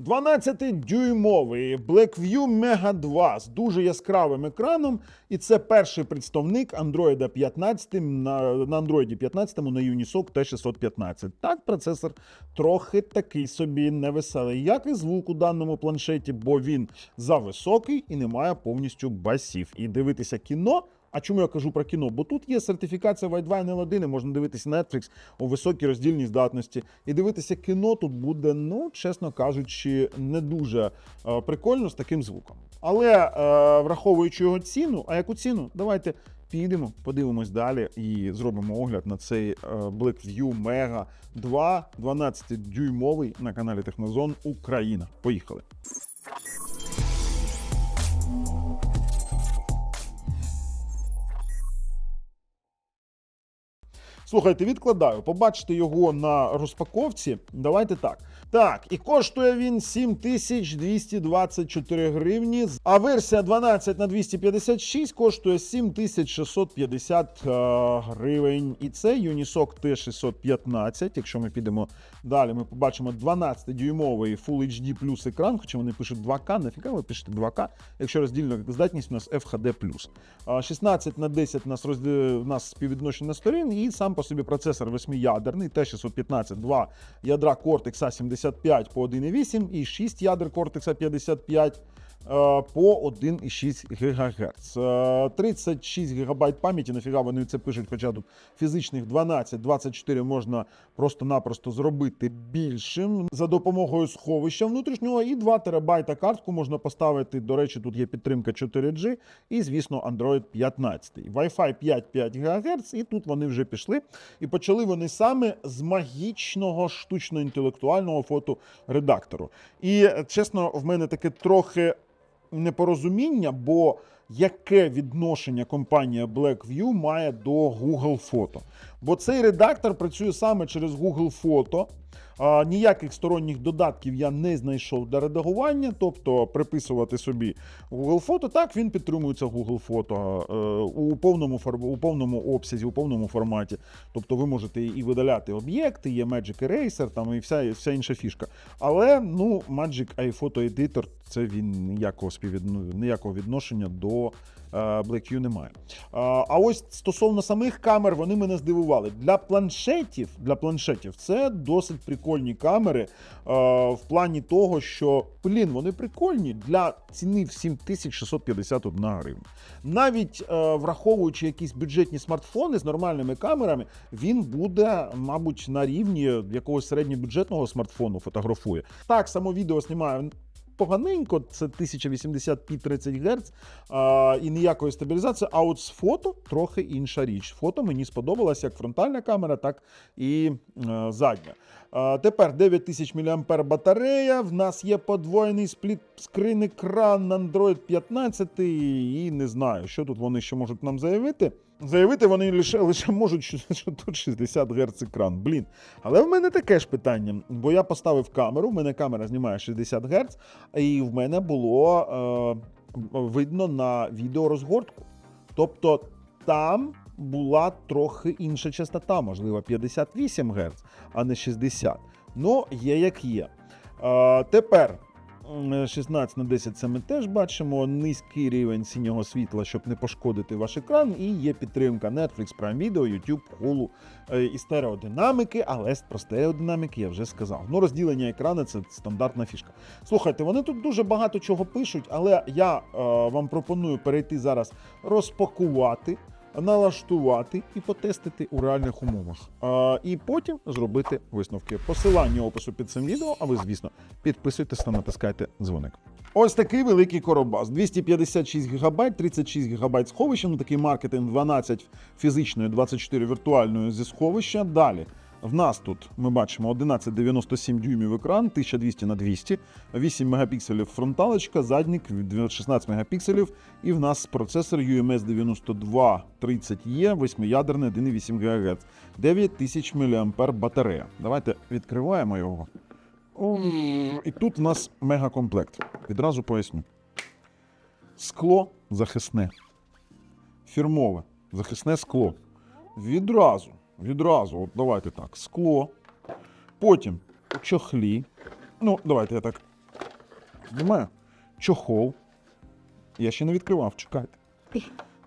12-дюймовий Blackview Mega 2 з дуже яскравим екраном, і це перший представник Android 15 на, на Android 15 на Unisoc T615. Так, процесор трохи такий собі невеселий, як і звук у даному планшеті, бо він зависокий і не має повністю басів. І дивитися кіно. А чому я кажу про кіно? Бо тут є сертифікація Widevine L1, можна дивитися Netflix у високій роздільній здатності. І дивитися кіно тут буде, ну, чесно кажучи, не дуже е, прикольно з таким звуком. Але е, враховуючи його ціну, а яку ціну? Давайте підемо, подивимось далі і зробимо огляд на цей е, Blackview Mega 2 12-дюймовий на каналі Технозон Україна. Поїхали. Слухайте, відкладаю. Побачите його на розпаковці. Давайте так. Так, і коштує він 7224 гривні. А версія 12 на 256 коштує 7650 е, гривень. І це Unisoc T615. Якщо ми підемо далі, ми побачимо 12-дюймовий Full HD Plus екран, хоча вони пишуть 2К. Нафіга ви пишете 2К, якщо роздільна здатність у нас FHD+. 16 на 10 у нас, розді... у нас співвідношення сторін, і сам по собі процесор восьмиядерний, Т615, два ядра Cortex A75 по 1,8 і 6 ядер Cortex A55 е, по 1,6 ГГц. Е, 36 ГБ пам'яті, нафіга вони це пишуть, хоча тут фізичних 12, 24 можна просто-напросто зробити більшим за допомогою сховища внутрішнього, і 2 терабайта картку можна поставити. До речі, тут є підтримка 4G і, звісно, Android 15. Wi-Fi 5,5 ГГц, і тут вони вже пішли. І почали вони саме з магічного штучно-інтелектуального фоторедактору. І чесно, в мене таке трохи непорозуміння, бо яке відношення компанія Blackview має до Google Фото? Бо цей редактор працює саме через Google Фото. Ніяких сторонніх додатків я не знайшов для редагування, тобто приписувати собі Google Фото. Так, він підтримується Google Фото е, у повному у повному обсязі, у повному форматі. Тобто ви можете і видаляти об'єкти, є Magic Eraser, там і вся, вся інша фішка. Але ну, Magic iPhoto Editor це він ніякого співвідно... ніякого відношення до е, Blackview немає. А, а ось стосовно самих камер, вони мене здивували. Для планшетів, для планшетів це досить прикольні камери е, в плані того, що блін, вони прикольні для ціни в 7651 гривня. Навіть е, враховуючи якісь бюджетні смартфони з нормальними камерами, він буде, мабуть, на рівні якогось середньобюджетного смартфону фотографує. Так, само відео знімає поганенько, це 1080p 30 Гц а, і ніякої стабілізації. А от з фото трохи інша річ. Фото мені сподобалось як фронтальна камера, так і е, задня. А, тепер 9000 мАh батарея. В нас є подвоєний спліт-скрин екран на Android 15. І не знаю, що тут вони ще можуть нам заявити. Заявити вони лише, лише можуть, що, що тут 60 Гц екран. Блін. Але в мене таке ж питання, бо я поставив камеру, в мене камера знімає 60 Гц, і в мене було е, видно на відео розгортку. Тобто там була трохи інша частота, можливо, 58 Гц, а не 60. Ну, є як є. Е, тепер. М, 16 на 10 це ми теж бачимо низький рівень синього світла, щоб не пошкодити ваш екран. І є підтримка Netflix, Prime Video, YouTube, Hulu е, і стереодинамики, але про стереодинамики я вже сказав. Ну, розділення екрану це стандартна фішка. Слухайте, вони тут дуже багато чого пишуть, але я е, вам пропоную перейти зараз розпакувати. Налаштувати і потестити у реальних умовах. А, і потім зробити висновки. Посилання опису під цим відео, а ви, звісно, підписуйтесь та натискайте дзвоник. Ось такий великий коробас. 256 ГБ, 36 ГБ сховища, ну такий маркетинг 12 фізичної, 24 віртуальної зі сховища. Далі. В нас тут ми бачимо 11,97 дюймів екран, 1200 на 200, 8 мегапікселів фронталочка, заднік 16 мегапікселів, і в нас процесор UMS 9230E, 8-ядерний 1,8 ГГц, 9000 мАh батарея. Давайте відкриваємо його. І тут у нас мегакомплект. Відразу поясню. Скло захисне. Фірмове захисне скло. Відразу. Відразу, от давайте так, скло. Потім чохлі. Ну, давайте я так Немає. Чохол. Я ще не відкривав, чекайте.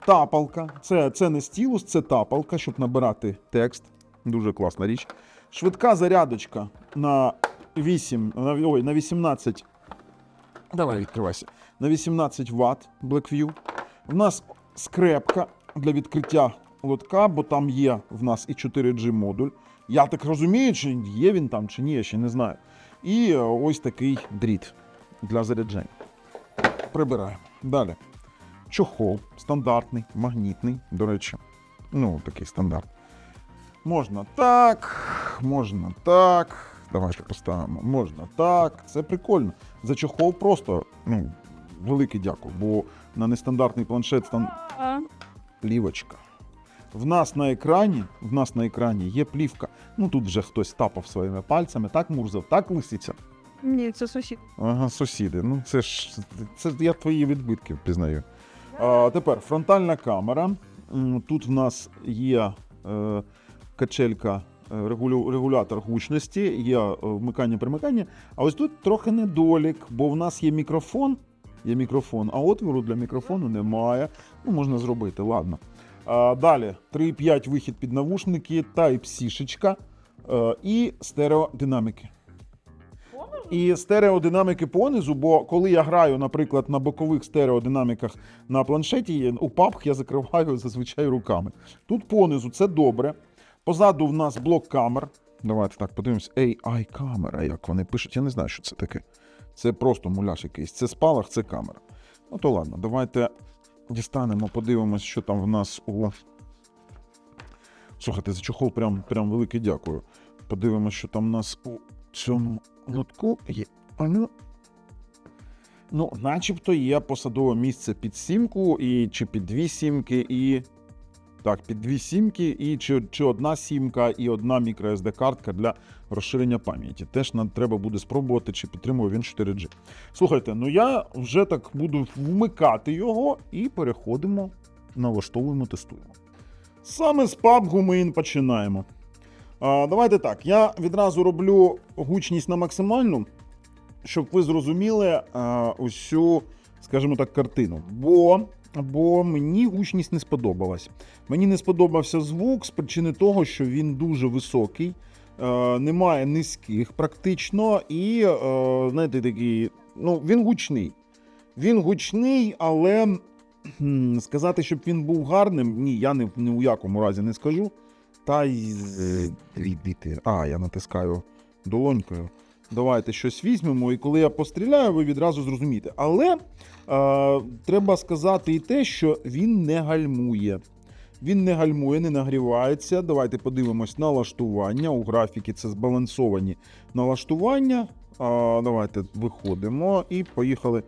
Тапалка. Це, це не стілус, це тапалка, щоб набирати текст. Дуже класна річ. Швидка зарядочка на 8, на, ой, на 18. Давай відкривайся. На 18 Вт Blackview. У нас скрепка для відкриття лотка, бо там є в нас і 4G модуль. Я так розумію, чи є він там, чи ні, я ще не знаю. І е, ось такий дріт для заряджання. Прибираємо. Далі. Чохол стандартний, магнітний, до речі. Ну, такий стандарт. Можна так, можна так. Давайте поставимо. Можна так. Це прикольно. За чохол просто ну, велике дякую, бо на нестандартний планшет там А, плівочка. В нас на екрані, в нас на екрані є плівка. Ну тут вже хтось тапав своїми пальцями, так мурзав, так лисиця. ні, це сусід. Ага, сусіди. Ну це ж це я твої відбитки впізнаю. А, тепер фронтальна камера. Тут в нас є е, качелька, е, регулю, регулятор гучності, є е, вмикання-примикання. А ось тут трохи недолік, бо в нас є мікрофон. Є мікрофон, а отвору для мікрофону немає. Ну, можна зробити, ладно. Далі 3,5 вихід під навушники, Type-C-шечка е, і стереодинаміки. І стереодинаміки понизу, бо коли я граю, наприклад, на бокових стереодинаміках на планшеті, у папах я закриваю зазвичай руками. Тут понизу це добре. Позаду в нас блок камер. Давайте так подивимось. AI камера, як вони пишуть. Я не знаю, що це таке. Це просто муляж якийсь. Це спалах, це камера. Ну то ладно, давайте дістанемо, подивимось, що там в нас у. Слухайте, за чохол прям, прям велике дякую. Подивимось, що там в нас у цьому лотку є. Ну. Ну, начебто є посадове місце під сімку, і чи під дві сімки, і. Так, під дві сімки, і чи, чи одна сімка, і одна microSD картка для розширення пам'яті. Теж нам треба буде спробувати, чи підтримує він 4G. Слухайте, ну я вже так буду вмикати його і переходимо, налаштовуємо, тестуємо. Саме з PUBG ми починаємо. А, давайте так. Я відразу роблю гучність на максимальну, щоб ви зрозуміли а, усю, скажімо так, картину. Бо, бо мені гучність не сподобалась. Мені не сподобався звук з причини того, що він дуже високий, е, немає низьких практично, і, е, знаєте, такий, ну, він гучний. Він гучний, але сказати, щоб він був гарним, ні, я ні, ні у якому разі не скажу. Та й. А, я натискаю долонькою. Давайте щось візьмемо, і коли я постріляю, ви відразу зрозумієте. Але е, треба сказати і те, що він не гальмує. Він не гальмує, не нагрівається. Давайте подивимось налаштування. У графіки це збалансовані налаштування. А, давайте виходимо і поїхали.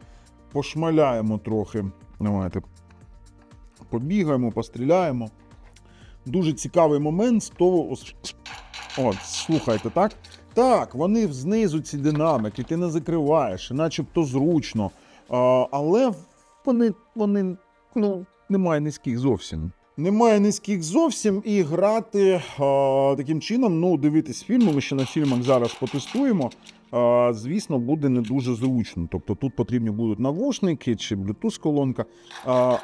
Пошмаляємо трохи. Давайте побігаємо, постріляємо. Дуже цікавий момент з того. От, слухайте, так? Так, вони знизу ці динамики, ти не закриваєш, начебто зручно. А, але вони, вони ну, немає низьких зовсім. Немає низьких зовсім і грати а, таким чином, ну, дивитись фільми, ми ще на фільмах зараз потестуємо. А, звісно, буде не дуже зручно. Тобто тут потрібні будуть навушники чи Bluetooth колонка. А,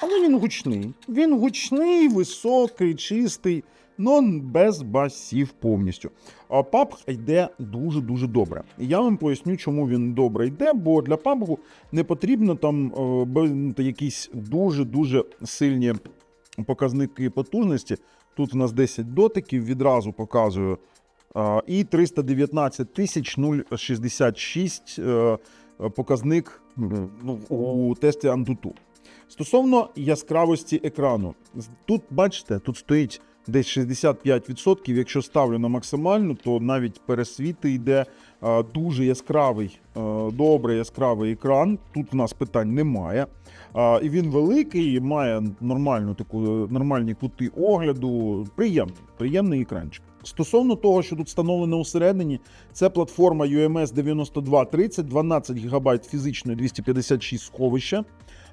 але він гучний. Він гучний, високий, чистий, але без басів повністю. А PUBG йде дуже-дуже добре. І я вам поясню, чому він добре йде, бо для PUBG не потрібно там е, якісь дуже-дуже сильні показники потужності. Тут у нас 10 дотиків, відразу показую. І 319 тисяч 066 е, показник ну, у тесті Antutu. Стосовно яскравості екрану, тут бачите, тут стоїть десь 65%. Якщо ставлю на максимальну, то навіть пересвіти йде дуже яскравий, добре яскравий екран. Тут у нас питань немає. І він великий, має нормальну таку нормальні кути огляду. Приємний, приємний екранчик. Стосовно того, що тут встановлено усередині, це платформа UMS 9230, 12 ГБ фізичної 256 сховища.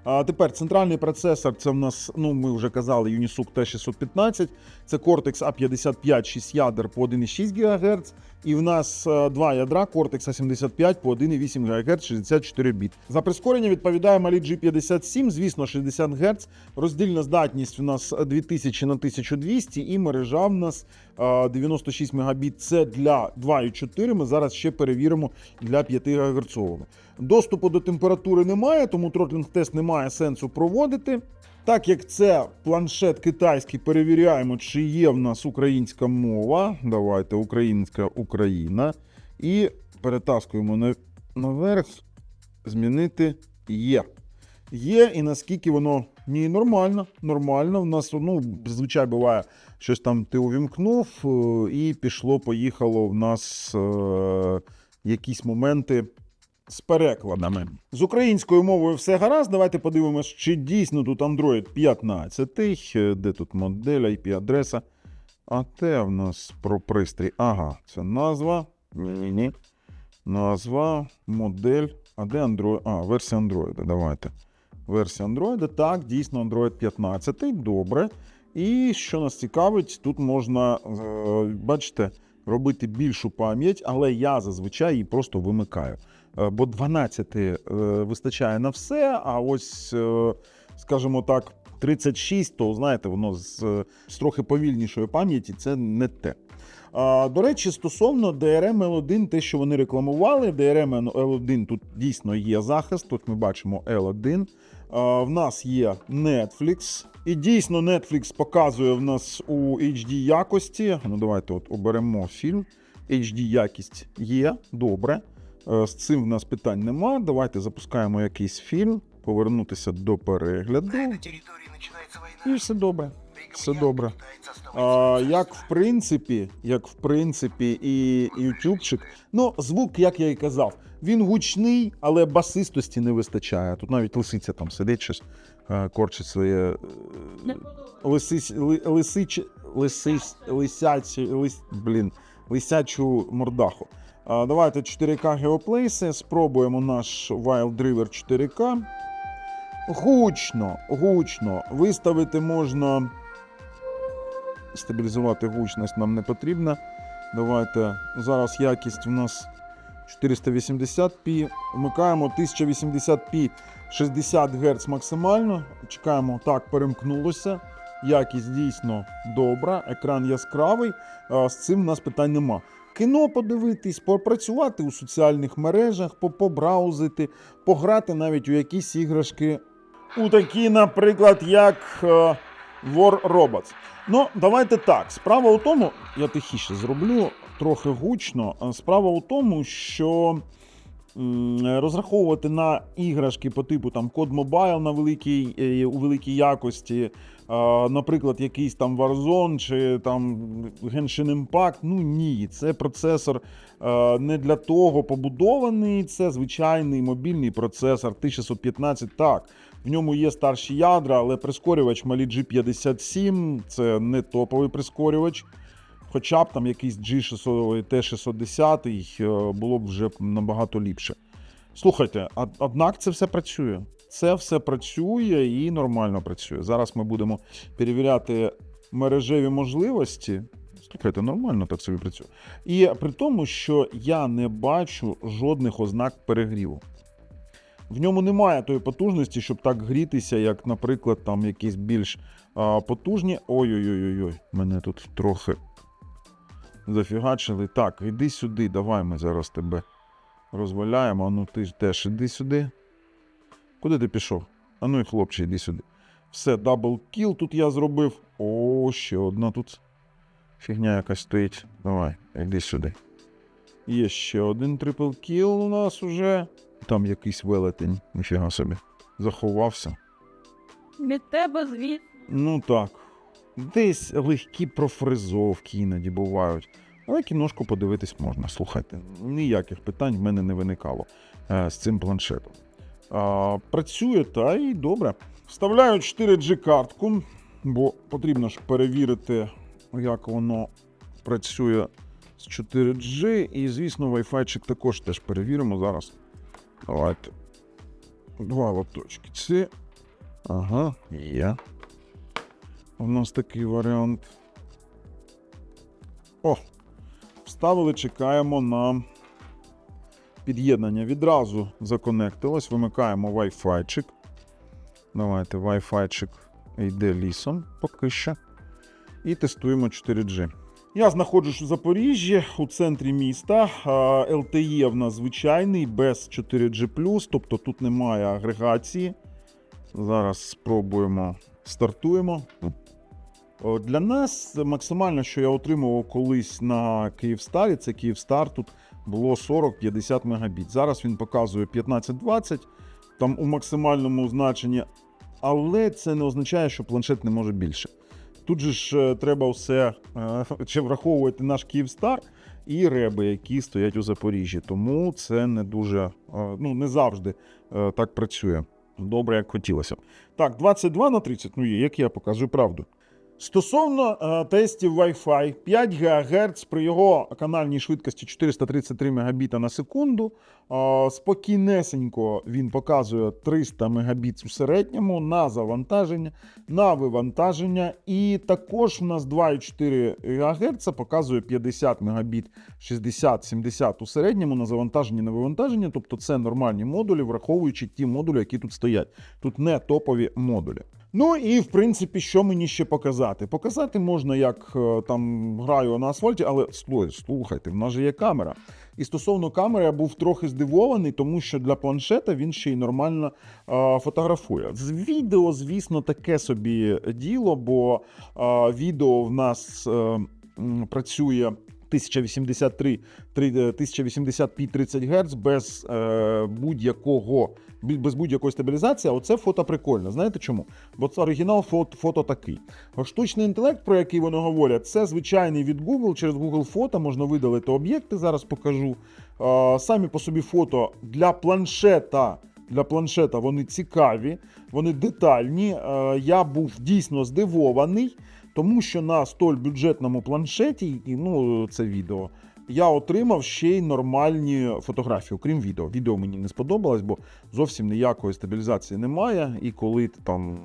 А тепер центральний процесор це в нас, ну ми вже казали, Unisoc T615, це Cortex A55 6 ядер по 1,6 ГГц, І в нас е, два ядра Cortex A75 по 1,8 ГГц 64 біт. За прискорення відповідає малі G57, звісно, 60 Гц. Роздільна здатність у нас 2000 на 1200 і мережа в нас е, 96 Мбіт. Це для 2,4. Ми зараз ще перевіримо для 5 ГГц. Доступу до температури немає, тому тротлінг тест немає сенсу проводити. Так як це планшет китайський, перевіряємо, чи є в нас українська мова. Давайте українська Україна. І перетаскуємо наверх. Змінити є. Є, і наскільки воно ні, нормально. Нормально. В нас ну, зазвичай буває, щось там ти увімкнув, е, і пішло, поїхало в нас е, якісь моменти з перекладами. З українською мовою все гаразд. Давайте подивимось, чи дійсно тут Android 15. Е, Де тут модель, IP-адреса. А те в нас про пристрій. Ага, це назва. Ні-ні-ні. Назва, модель. А де Android? А, версія Android. Давайте. Версія Android. Так, дійсно Android 15. Добре. І що нас цікавить, тут можна, е, бачите, робити більшу пам'ять, але я зазвичай її просто вимикаю. Е, Бо 12 е, вистачає на все, а ось, е, скажімо так, 36, то знаєте, воно з, з трохи повільнішою пам'яті це не те. А, До речі, стосовно DRM L1, те, що вони рекламували, DRM L1 тут дійсно є захист. Тут ми бачимо L1. А, В нас є Netflix. І дійсно Netflix показує в нас у HD якості. Ну, давайте от оберемо фільм. HD якість є, добре. Е, З цим в нас питань нема. Давайте запускаємо якийсь фільм, повернутися до перегляду. І все добре. Все добре. А, як в принципі, як в принципі, і ютубчик. Ну, звук, як я і казав, він гучний, але басистості не вистачає. Тут навіть лисиця там сидить щось, е, корчить своє е, лисиць, лисич, лисич, лисячі, лис, блін, лисячу мордаху. Давайте 4К геоплейси, спробуємо наш Wild River 4К. Гучно, гучно. Виставити можна стабілізувати гучність нам не потрібно. Давайте зараз якість у нас 480p. Вмикаємо 1080p 60 Гц максимально. Чекаємо, так, перемкнулося. Якість дійсно добра, екран яскравий. З цим у нас питань нема. Кіно подивитись, попрацювати у соціальних мережах, побраузити, пограти навіть у якісь іграшки. У такі, наприклад, як е, War Robots. Ну, давайте так. Справа у тому, я тихіше зроблю, трохи гучно. А Справа у тому, що розраховувати на іграшки по типу там Code Mobile на великій, е, у великій якості, е, наприклад, якийсь там Warzone чи там Genshin Impact, ну ні, це процесор е, не для того побудований. Це звичайний мобільний процесор 1615. Так, в ньому є старші ядра, але прискорювач малі G57 це не топовий прискорювач. Хоча б там якийсь G600, T610 е, було б вже набагато ліпше. Слухайте, однак це все працює. Це все працює і нормально працює. Зараз ми будемо перевіряти мережеві можливості. Слухайте, нормально так собі працює. І при тому, що я не бачу жодних ознак перегріву. В ньому немає тої потужності, щоб так грітися, як, наприклад, там якісь більш а, потужні. Ой-ой-ой, мене тут трохи зафігачили. Так, іди сюди, давай ми зараз тебе розваляємо. А ну ти ж теж іди сюди. Куди ти пішов? А ну і хлопче, іди сюди. Все, дабл кіл тут я зробив. О, ще одна тут фігня якась стоїть. Давай, іди сюди. Є ще один трипл кіл у нас уже. Там якийсь велетень, ніфіга собі. Заховався. Від тебе звіт. Ну так. Десь легкі профризовки іноді бувають. Але кіношку подивитись можна. Слухайте, ніяких питань в мене не виникало е, з цим планшетом. А, працює та і добре. Вставляю 4G картку, бо потрібно ж перевірити, як воно працює з 4G. І, звісно, Wi-Fi також теж перевіримо зараз. Давайте. Два лоточки. Це. Ага, є. У нас такий варіант. О! Поставили, чекаємо на під'єднання. Відразу законектилось, вимикаємо Wi-Fi. Давайте Wi-Fi йде лісом поки що. І тестуємо 4G. Я знаходжусь у Запоріжжі, у центрі міста. LTE в нас звичайний, без 4G, тобто тут немає агрегації. Зараз спробуємо стартуємо. О, Для нас максимально, що я отримував колись на Київстарі, це Київстар, тут було 40-50 мегабіт. Зараз він показує 15-20, там у максимальному значенні, але це не означає, що планшет не може більше. Тут же ж е, треба все е, ще враховувати наш Київстар і реби, які стоять у Запоріжжі. Тому це не дуже, е, ну не завжди е, так працює. Добре, як хотілося. Так, 22 на 30, ну є, як я покажу правду. Стосовно е, тестів Wi-Fi, 5 ГГц при його канальній швидкості 433 Мбіта на секунду. Е, спокійнесенько він показує 300 Мбіт у середньому на завантаження, на вивантаження. І також у нас 2,4 ГГц показує 50 Мбіт 60-70 у середньому на завантаження на вивантаження. Тобто це нормальні модулі, враховуючи ті модулі, які тут стоять. Тут не топові модулі. Ну і в принципі, що мені ще показати? Показати можна, як е, там граю на асфальті, але слухайте, в нас же є камера. І стосовно камери я був трохи здивований, тому що для планшета він ще й нормально е, фотографує. З відео, звісно, таке собі діло, бо е, відео в нас е, працює. 1083 три- е, 1080p 30 Гц без е, будь-якого без будь-якої стабілізації. А оце фото прикольно. Знаєте чому? Бо це оригінал фото, фото такий. Штучний інтелект, про який вони говорять, це звичайний від Google. Через Google фото можна видалити об'єкти. Зараз покажу. Е, самі по собі фото для планшета. Для планшета вони цікаві, вони детальні. Е, Я був дійсно здивований, тому що на столь бюджетному планшеті, ну це відео, я отримав ще й нормальні фотографії, окрім відео. Відео мені не сподобалось, бо зовсім ніякої стабілізації немає. І коли ти там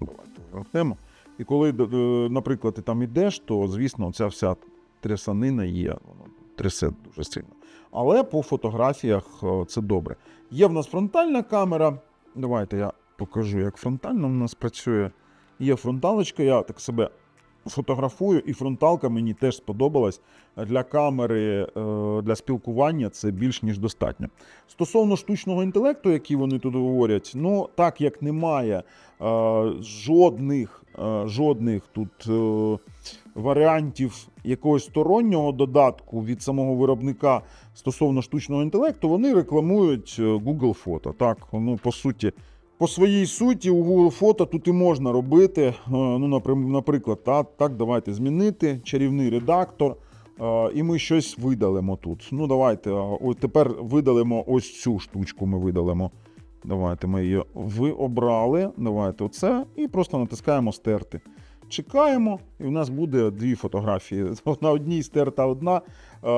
давайте і коли, д- наприклад, ти там ідеш, то звісно, ця вся трясанина є, воно трясе дуже сильно. Але по фотографіях е, це добре. Є в нас фронтальна камера. Давайте я покажу, як фронтально в нас працює. Є фронталочка, я так себе фотографую, і фронталка мені теж сподобалась. Для камери, е, для спілкування це більш ніж достатньо. Стосовно штучного інтелекту, який вони тут говорять, ну так як немає е, жодних, е, жодних тут варіантів якогось стороннього додатку від самого виробника стосовно штучного інтелекту, вони рекламують Google фото. Так, ну по суті. По своїй суті, у Google фото тут і можна робити. е, Ну, наприклад, так, так, давайте змінити чарівний редактор, е, і ми щось видалимо тут. Ну, давайте. а, Ось тепер видалимо ось цю штучку. Ми видалимо. Давайте ми її ви обрали. Давайте оце. І просто натискаємо стерти. Чекаємо, і в нас буде дві фотографії. На одній стерта одна е,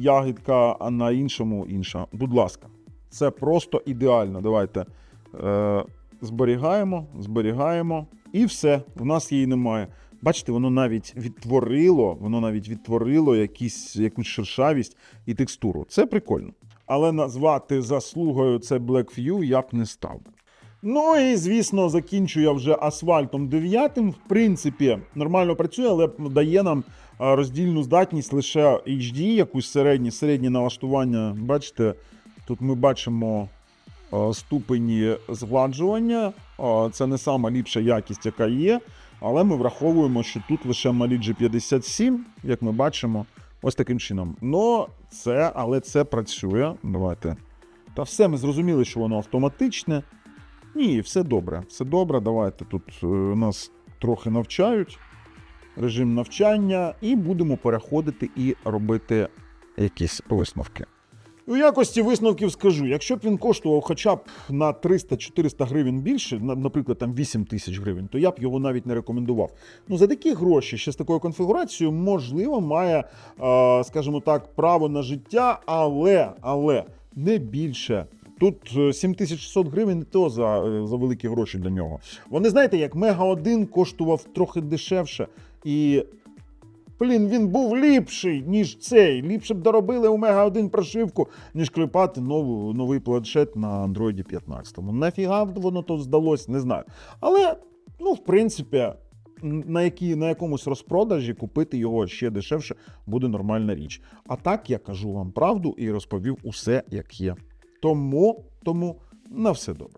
ягідка, а на іншому інша. Будь ласка, це просто ідеально. Давайте е, зберігаємо, зберігаємо, і все. В нас її немає. Бачите, воно навіть відтворило, воно навіть відтворило якісь, якусь шершавість і текстуру. Це прикольно. Але назвати заслугою це Blackview я б не став. Ну і звісно, закінчую я вже асфальтом 9. В принципі, нормально працює, але дає нам роздільну здатність лише HD, якусь середні, середні налаштування. Бачите, тут ми бачимо ступені згладжування. Це не сама ліпша якість, яка є. Але ми враховуємо, що тут лише малі G57, як ми бачимо, ось таким чином. Ну, це, але це працює. Давайте. Та все, ми зрозуміли, що воно автоматичне. Ні, все добре. Все добре. Давайте тут е, нас трохи навчають. Режим навчання, і будемо переходити і робити якісь висновки. У якості висновків скажу, якщо б він коштував хоча б на 300-400 гривень більше, наприклад, там 8 тисяч гривень, то я б його навіть не рекомендував. Ну за такі гроші, ще з такою конфігурацією, можливо, має, е, скажімо так, право на життя, але, але не більше. Тут е, 7600 гривень не то за, е, за великі гроші для нього. Вони знаєте, як Мега 1 коштував трохи дешевше, і Блін, він був ліпший, ніж цей. Ліпше б доробили у Мега 1 прошивку, ніж клепати нову, новий планшет на Android 15. Нафіга воно то здалось, не знаю. Але, ну, в принципі, на, які, на якомусь розпродажі купити його ще дешевше буде нормальна річ. А так я кажу вам правду і розповів усе, як є. Тому, тому на все добре.